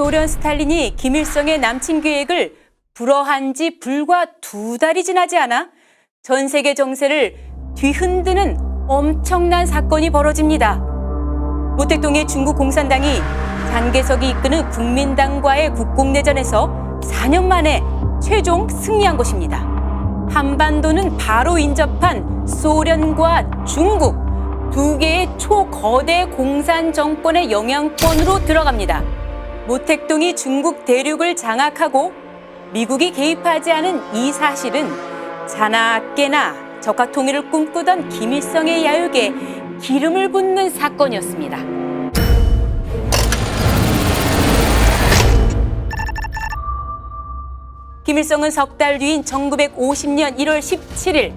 소련 스탈린이 김일성의 남친 계획을 불허한 지 불과 두 달이 지나지 않아 전 세계 정세를 뒤흔드는 엄청난 사건이 벌어집니다. 모택동의 중국 공산당이 장개석이 이끄는 국민당과의 국공내전에서 4년 만에 최종 승리한 것입니다. 한반도는 바로 인접한 소련과 중국 두 개의 초거대 공산 정권의 영향권으로 들어갑니다. 모택동이 중국 대륙을 장악하고 미국이 개입하지 않은 이 사실은 자나 깨나 적화 통일을 꿈꾸던 김일성의 야욕에 기름을 붓는 사건이었습니다. 김일성은 석 달 뒤인 1950년 1월 17일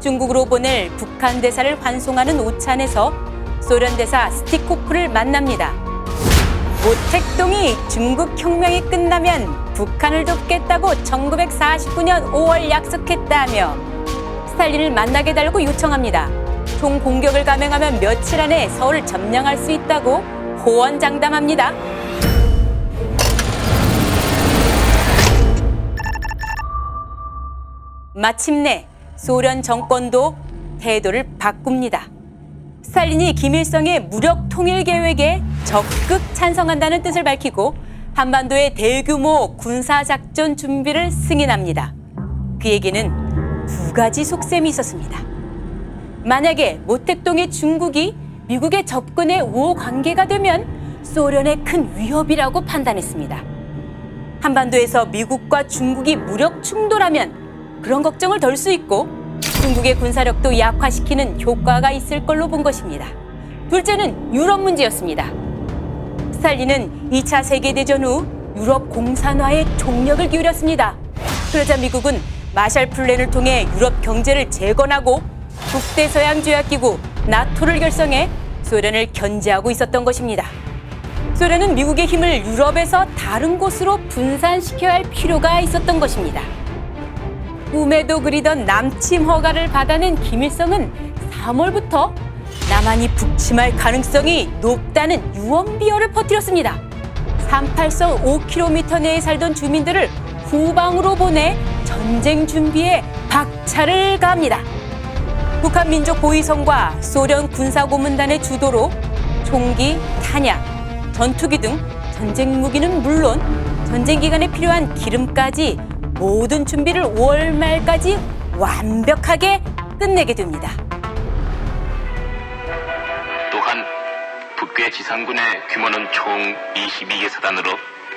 중국으로 보낼 북한 대사를 환송하는 오찬에서 소련 대사 스티코프를 만납니다. 모택동이 중국 혁명이 끝나면 북한을 돕겠다고 1949년 5월 약속했다며 스탈린을 만나게 달고 요청합니다. 총 공격을 감행하면 며칠 안에 서울을 점령할 수 있다고 호언장담합니다. 마침내 소련 정권도 태도를 바꿉니다. 스탈린이 김일성의 무력 통일 계획에 적극 찬성한다는 뜻을 밝히고 한반도의 대규모 군사 작전 준비를 승인합니다. 그에게는 두 가지 속셈이 있었습니다. 만약에 모택동의 중국이 미국의 접근에 우호 관계가 되면 소련의 큰 위협이라고 판단했습니다. 한반도에서 미국과 중국이 무력 충돌하면 그런 걱정을 덜 수 있고 중국의 군사력도 약화시키는 효과가 있을 걸로 본 것입니다. 둘째는 유럽 문제였습니다. 스탈린은 2차 세계대전 후 유럽 공산화에 총력을 기울였습니다. 그러자 미국은 마샬 플랜을 통해 유럽 경제를 재건하고 북대서양조약기구 나토를 결성해 소련을 견제하고 있었던 것입니다. 소련은 미국의 힘을 유럽에서 다른 곳으로 분산시켜야 할 필요가 있었던 것입니다. 꿈에도 그리던 남침 허가를 받아낸 김일성은 3월부터 남한이 북침할 가능성이 높다는 유언비어를 퍼뜨렸습니다. 38성 5km 내에 살던 주민들을 후방으로 보내 전쟁 준비에 박차를 가합니다. 북한 민족 보위성과 소련 군사고문단의 주도로 총기, 탄약, 전투기 등 전쟁 무기는 물론 전쟁 기간에 필요한 기름까지 모든 준비를 5월 말까지 완벽하게 끝내게 됩니다. 북괴 지상군의 규모는 총 22개 사단으로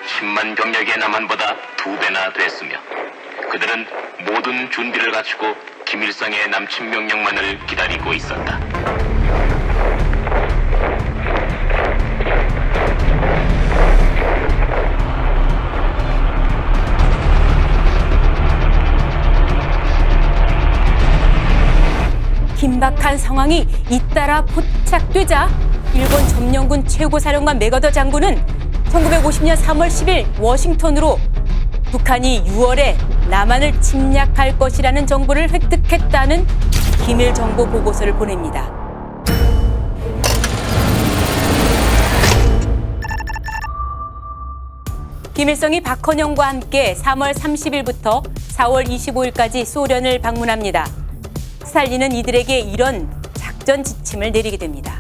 10만 병력의 남한보다 두 배나 됐으며 그들은 모든 준비를 갖추고 김일성의 남친 명령만을 기다리고 있었다. 긴박한 상황이 잇따라 포착되자 일본 점령군 최고사령관 메가더 장군은 1950년 3월 10일 워싱턴으로 북한이 6월에 남한을 침략할 것이라는 정보를 획득했다는 기밀 정보 보고서를 보냅니다. 김일성이 박헌영과 함께 3월 30일부터 4월 25일까지 소련을 방문합니다. 스탈린은 이들에게 이런 작전 지침을 내리게 됩니다.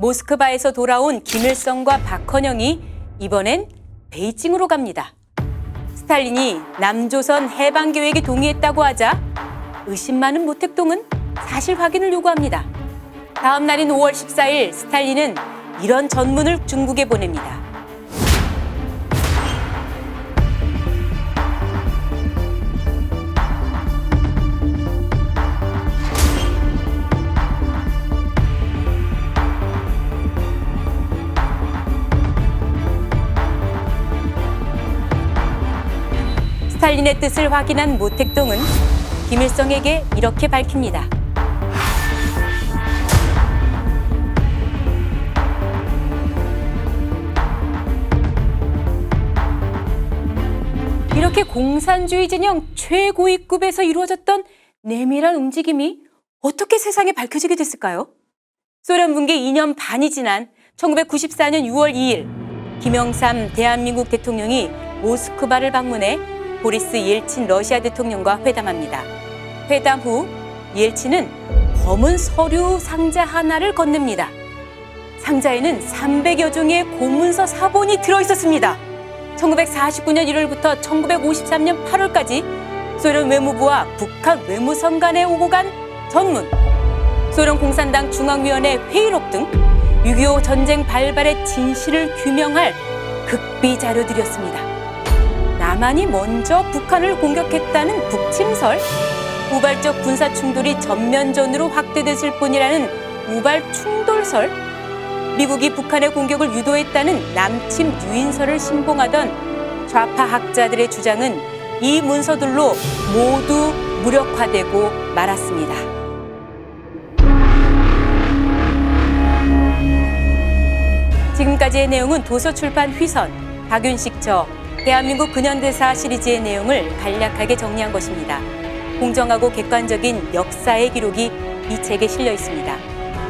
모스크바에서 돌아온 김일성과 박헌영이 이번엔 베이징으로 갑니다. 스탈린이 남조선 해방 계획에 동의했다고 하자 의심 많은 모택동은 사실 확인을 요구합니다. 다음 날인 5월 14일 스탈린은 이런 전문을 중국에 보냅니다. 스탈린의 뜻을 확인한 모택동은 김일성에게 이렇게 밝힙니다. 이렇게 공산주의 진영 최고위급에서 이루어졌던 내밀한 움직임이 어떻게 세상에 밝혀지게 됐을까요? 소련 붕괴 2년 반이 지난 1994년 6월 2일 김영삼 대한민국 대통령이 모스크바를 방문해 보리스 옐친 러시아 대통령과 회담합니다. 회담 후 옐친은 검은 서류 상자 하나를 건넵니다. 상자에는 300여 종의 공문서 사본이 들어 있었습니다. 1949년 1월부터 1953년 8월까지 소련 외무부와 북한 외무성 간에 오고 간 전문, 소련 공산당 중앙위원회 회의록 등 6.25 전쟁 발발의 진실을 규명할 극비 자료들이었습니다. 남한이 먼저 북한을 공격했다는 북침설, 우발적 군사 충돌이 전면전으로 확대됐을 뿐이라는 우발 충돌설, 미국이 북한의 공격을 유도했다는 남침 유인설을 신봉하던 좌파 학자들의 주장은 이 문서들로 모두 무력화되고 말았습니다. 지금까지의 내용은 도서출판 휘선, 박윤식 저, 대한민국 근현대사 시리즈의 내용을 간략하게 정리한 것입니다. 공정하고 객관적인 역사의 기록이 이 책에 실려 있습니다.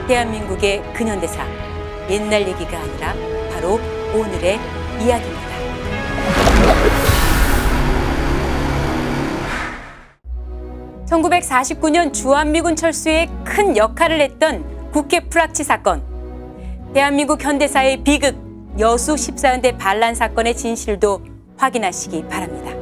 대한민국의 근현대사. 옛날 얘기가 아니라 바로 오늘의 이야기입니다. (1949년) 주한미군 철수에 큰 역할을 했던 국회 프락치 사건 대한민국 현대사의 비극 여수 14연대 반란 사건의 진실도 확인하시기 바랍니다.